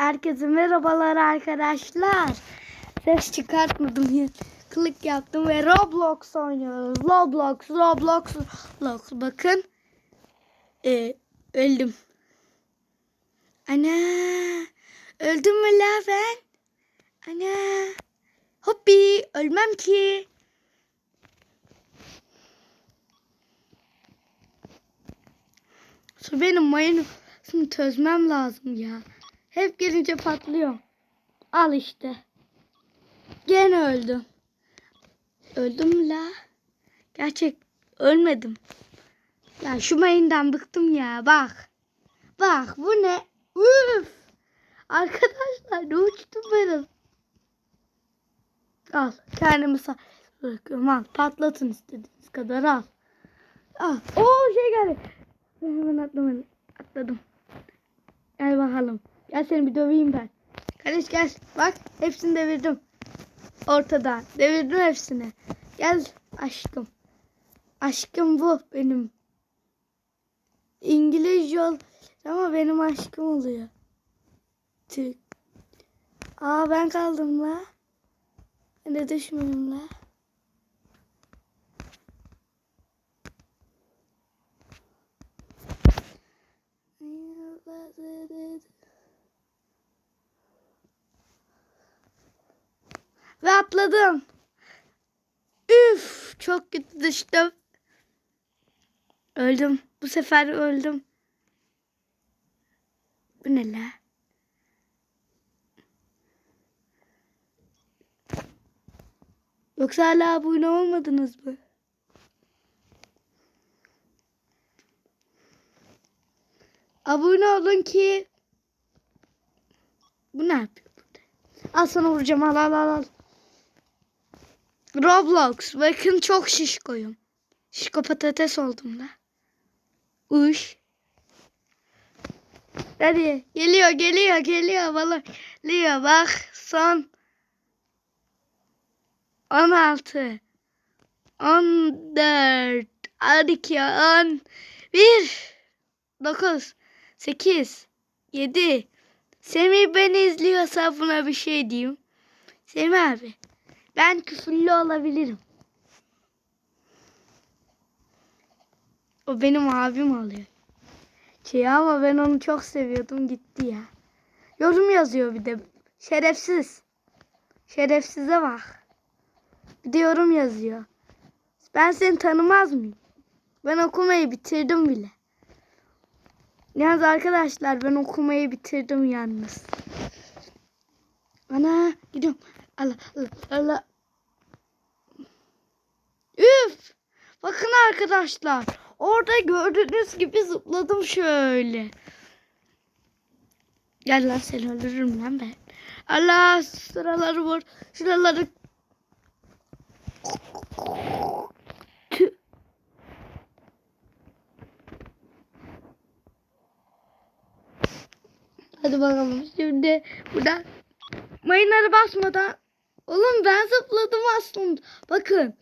Herkese merhabalar arkadaşlar. Ses çıkartmadım. Klik yaptım ve Roblox oynuyoruz. Roblox, Roblox, Roblox. Bakın. Ee, öldüm. Ana. Öldüm mü la ben? Ana. Hoppi. Ölmem ki. Su benim mayonezini çözmem lazım ya. Hep gelince patlıyor. Al işte. Gene öldüm. Öldüm la. Gerçek ölmedim. Ya şu mayından bıktım ya bak. Bak bu ne? Üf. Arkadaşlar ne uçtum ben. Al kendimi sağ bırakıyorum al. Patlatın istediğiniz kadar al. Al. Oo şey geldi. Ben hemen atlamadım. Atladım. Gel bakalım. Gel seni bir döveyim ben. Kardeş gel. Bak hepsini devirdim. Ortada. Devirdim hepsini. Gel aşkım. Aşkım bu benim. İngilizce ol ama benim aşkım oluyor. Türk. Aa ben kaldım la. Ben de düşmedim la. Ve atladım. Üf, çok kötü düştüm. Öldüm. Bu sefer öldüm. Bu ne la? Yoksa hala abone olmadınız mı? Abone olun ki bu ne yapıyor burada? Al sana vuracağım al al al al. Roblox. Bakın çok şişkoyum. Şişko patates oldum da. Uş. Hadi geliyor geliyor geliyor balık. Geliyor bak son 16 14 12 10 1 9 8 7 Semih beni izliyorsa buna bir şey diyeyim. Semih abi ben küfürlü olabilirim. O benim abim oluyor. Şey ama ben onu çok seviyordum gitti ya. Yorum yazıyor bir de. Şerefsiz. Şerefsize bak. Bir de yorum yazıyor. Ben seni tanımaz mıyım? Ben okumayı bitirdim bile. Yalnız arkadaşlar ben okumayı bitirdim yalnız. Ana gidiyorum. Allah Allah. Üf! Bakın arkadaşlar. Orada gördüğünüz gibi zıpladım şöyle. Gel lan seni öldürürüm lan ben. Allah sıraları vur. Şuraları. Hadi bakalım şimdi burada mayınları basmadan Oğlum ben zıpladım aslında. Bakın.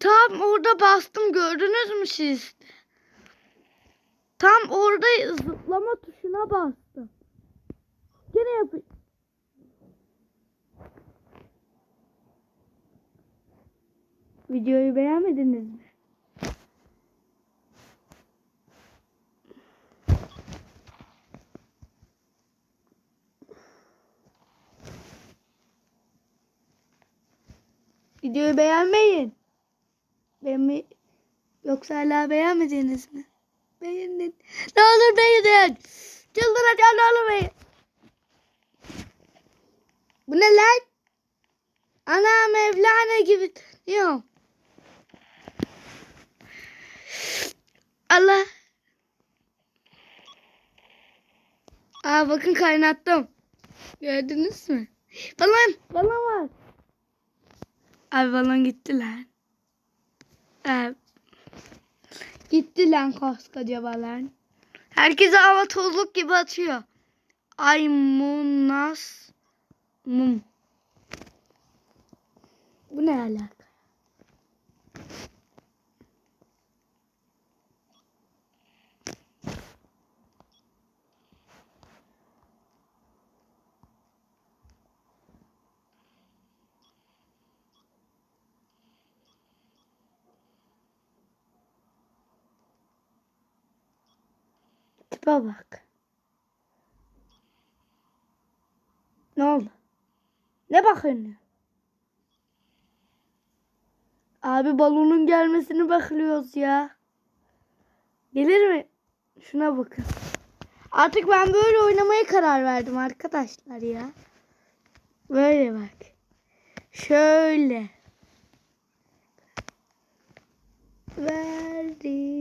Tam orada bastım gördünüz mü siz? Tam orada zıplama tuşuna bastım. Gene yapayım. Videoyu beğenmediniz mi? Videoyu beğenmeyin. Beğenme... Yoksa hala beğenmediniz mi? Beğenin. Ne olur beğenin. Çıldıracağım ne olur beğenin. Bu ne lan? Ana Mevlana gibi diyor. Allah. Aa bakın kaynattım. Gördünüz mü? Balon, balon var. Abi balon gitti lan. Ee, gitti lan koskoca balon. Herkese hava tozluk gibi atıyor. Ay munas mum. Bu ne alaka? Tipe bak. Ne oldu? Ne bakıyorsun? Abi balonun gelmesini bekliyoruz ya. Gelir mi? Şuna bakın. Artık ben böyle oynamaya karar verdim arkadaşlar ya. Böyle bak. Şöyle. Verdim.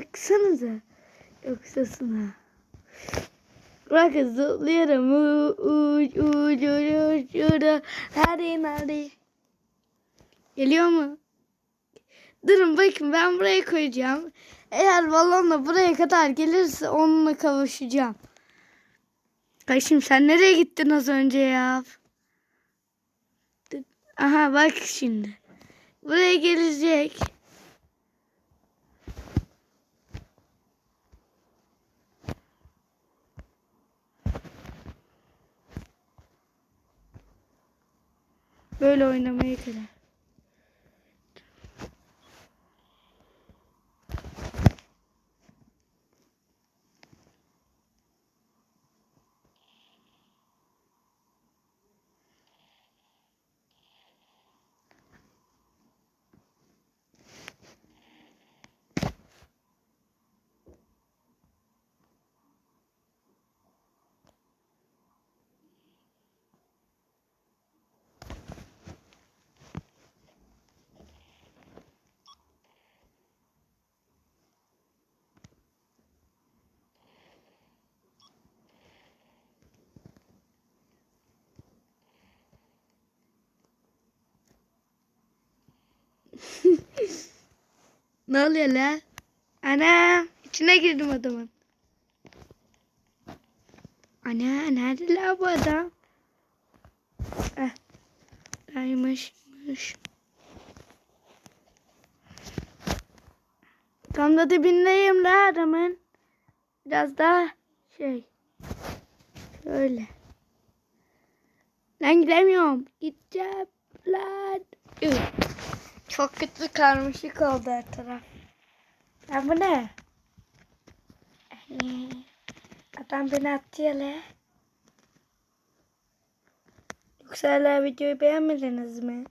Baksanıza. Yoksa sına. Bakın zıplıyorum. Uç uç uç uç uç. Hadi hadi. Geliyor mu? Durun bakın ben buraya koyacağım. Eğer balonla buraya kadar gelirse onunla kavuşacağım. Kardeşim sen nereye gittin az önce ya? Aha bak şimdi. Buraya gelecek. Böyle oynamaya kadar. Ne oluyor la? Ana içine girdim adamın. Ana nerede la bu adam? Eh. Daymışmış. Tam da dibindeyim la adamın. Biraz daha şey. Şöyle. Lan gidemiyorum. Gideceğim lan. Üh. Çok kötü karmaşık oldu her taraf. Ya bu ne? Ee, Adam beni attı ya le. Yoksa hala videoyu beğenmediniz mi?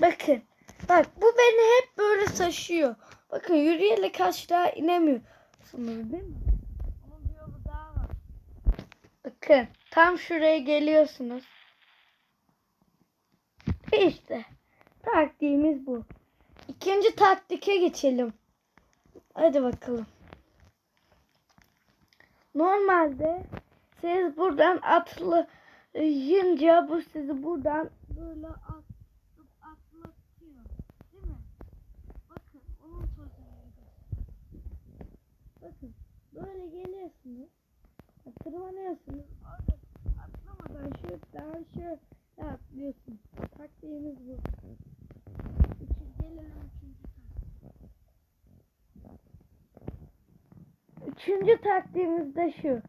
Bakın. Bak bu beni hep böyle taşıyor. Bakın yürüyerek aşağı inemiyorsunuz değil mi? Onun bir yolu daha var. Bakın tam şuraya geliyorsunuz. İşte taktiğimiz bu. İkinci taktike geçelim. Hadi bakalım. Normalde siz buradan atlayınca bu sizi buradan böyle atlatıyor. Değil mi? Bakın onun pozisyonu. Bakın böyle geliyorsunuz. Tırmanıyorsunuz. Atlamadan şuradan şöyle atlıyorsunuz. Taktiğimiz bu. Gelelim üçüncü taktiğimiz de şu.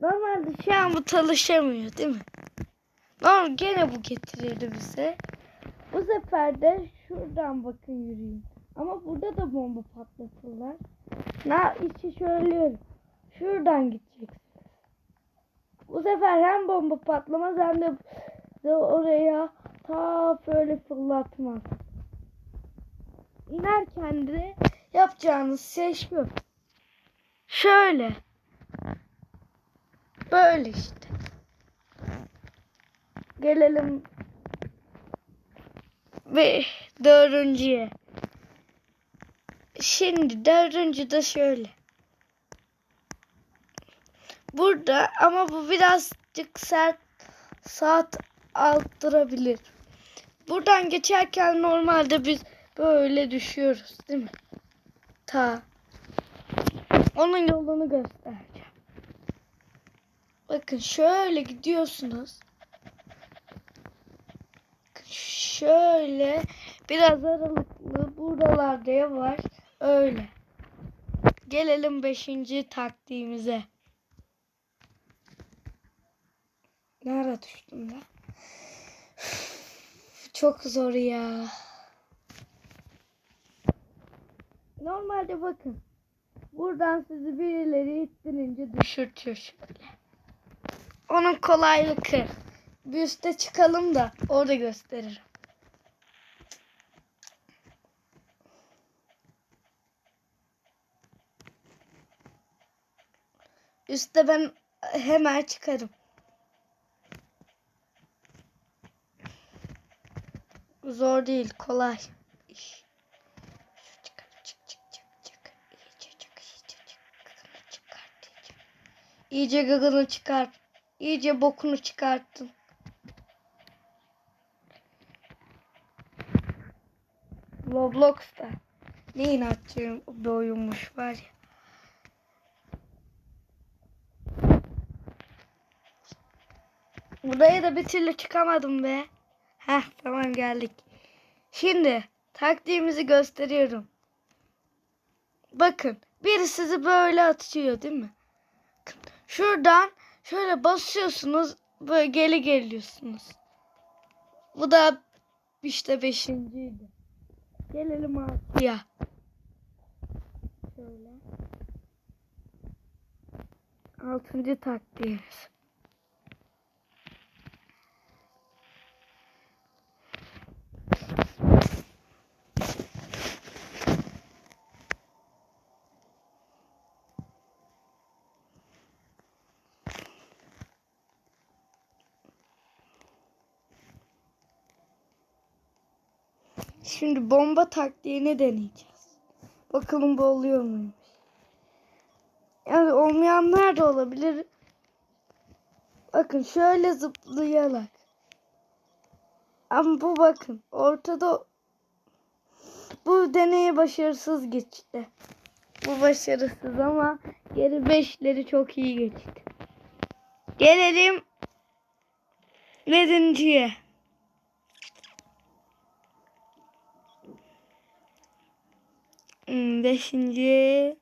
Normalde şu an bu çalışamıyor değil mi? Normal gene bu getirirdi bize. Bu sefer de şuradan bakın yürüyün. Ama burada da bomba patlatırlar. Na içi şöyle şuradan gideceksiniz. Bu sefer hem bomba patlamaz hem de, de oraya ta böyle fırlatmaz. İnerken de yapacağınız şey şu. Şöyle. Böyle işte. Gelelim ve dördüncüye. Şimdi dördüncü de şöyle. Burada ama bu birazcık sert saat arttırabilir. Buradan geçerken normalde biz böyle düşüyoruz değil mi? Ta. Onun yolunu göstereceğim. Bakın şöyle gidiyorsunuz. Şöyle biraz aralıklı buralarda yavaş öyle. Gelelim beşinci taktiğimize. Nerede düştüm ben? Çok zor ya. Normalde bakın. Buradan sizi birileri ittirince düşürtüyor şöyle. Onun kolaylığı. Bir üste çıkalım da orada gösteririm. Üste ben hemen çıkarım. Zor değil, kolay. İş. İyice gagını çıkar. İyice bokunu çıkarttın. Roblox'ta ne inatçı bir oyunmuş var ya. Buraya da bir türlü çıkamadım be. Heh tamam geldik. Şimdi taktiğimizi gösteriyorum. Bakın biri sizi böyle atıyor değil mi? Şuradan şöyle basıyorsunuz böyle geri geliyorsunuz. Bu da işte beşinciydi. Gelelim altıya. Şöyle. Altıncı taktiğimiz. Şimdi bomba taktiğini deneyeceğiz. Bakalım bu oluyor muymuş. Yani olmayanlar da olabilir. Bakın şöyle zıplayarak. Ama bu bakın ortada bu deney başarısız geçti. Bu başarısız ama geri beşleri çok iyi geçti. Gelelim yedinciye. Beşinci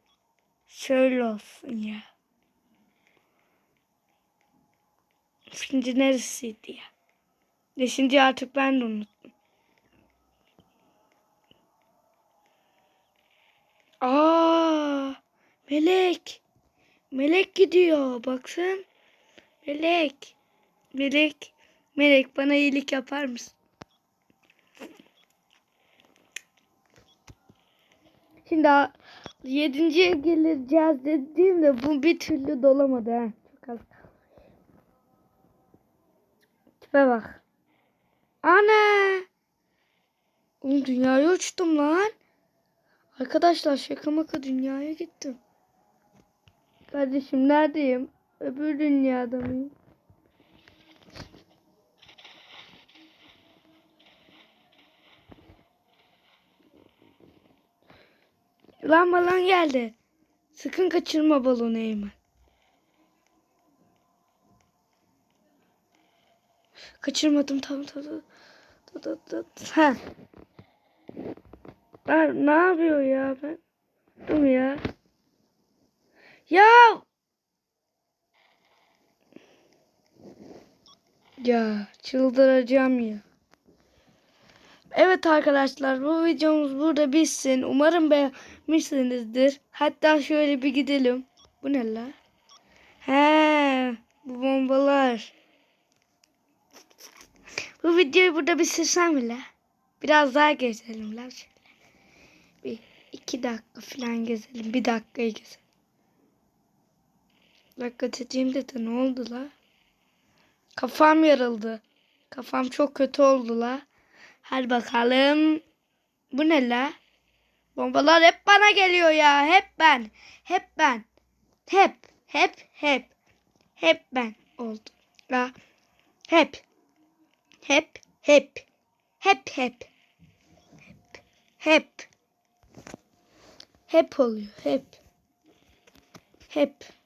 şöyle olsun ya. Beşinci neresiydi ya? Beşinci artık ben de unuttum. Aa, melek. Melek gidiyor. Baksın. Melek. Melek. Melek bana iyilik yapar mısın? Şimdi yedinciye geleceğiz dediğimde bu bir türlü dolamadı ha. Çok az. Tipe bak. Ana! Oğlum dünyaya uçtum lan. Arkadaşlar şaka maka dünyaya gittim. Kardeşim neredeyim? Öbür dünyada mıyım? Lan balon geldi. Sakın kaçırma balonu Eymen. Kaçırmadım tamam tamam. tamam, tamam. Ha. Ben ne yapıyor ya ben? Dur ya. Ya. Ya çıldıracağım ya. Evet arkadaşlar bu videomuz burada bitsin. Umarım beğenmişsinizdir. Hatta şöyle bir gidelim. Bu ne la? He, bu bombalar. Bu videoyu burada bitirsem mi la? Biraz daha gezelim la şöyle. Bir iki dakika falan gezelim. Bir dakikayı gezelim. Dakika dediğimde de ne oldu la? Kafam yarıldı. Kafam çok kötü oldu la. Hadi bakalım. Bu ne la? Bombalar hep bana geliyor ya. Hep ben. Hep ben. Hep. Hep. Hep. Hep ben oldu. La. Hep. Hep. Hep. Hep. Hep. Hep. Hep. Hep oluyor. Hep. Hep.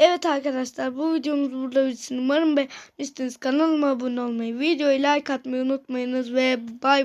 Evet arkadaşlar bu videomuz burada bitsin. Umarım beğenmişsiniz. Kanalıma abone olmayı, videoyu like atmayı unutmayınız ve bay